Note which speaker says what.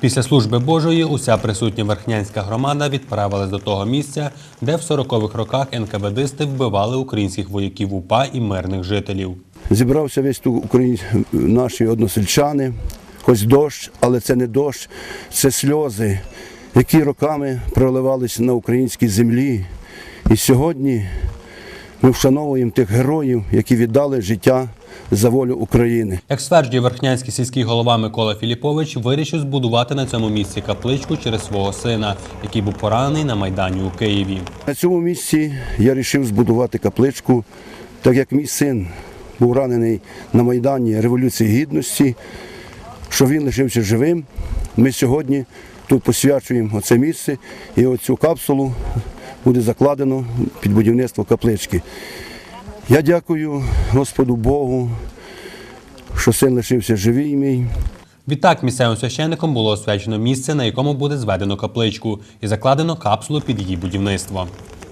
Speaker 1: Після служби Божої уся присутня верхнянська громада відправилась до того місця, де в 40-х роках НКВДисти вбивали українських вояків УПА і мирних жителів.
Speaker 2: Зібрався весь тут Україн... наші односельчани, хоч дощ, але це не дощ, це сльози, які роками проливалися на українській землі. І сьогодні ми вшановуємо тих героїв, які віддали життя за волю України.
Speaker 1: Як стверджує верхнянський сільський голова Микола Філіпович, вирішив збудувати на цьому місці капличку через свого сина, який був поранений на майдані у Києві.
Speaker 2: На цьому місці я вирішив збудувати капличку, так як мій син був ранений на Майдані Революції Гідності, що він лишився живим. Ми сьогодні тут посвячуємо оце місце і оцю капсулу буде закладено під будівництво каплички. Я дякую Господу Богу, що син лишився живий мій.
Speaker 1: Відтак місцевим священником було освячено місце, на якому буде зведено капличку, і закладено капсулу під її будівництво.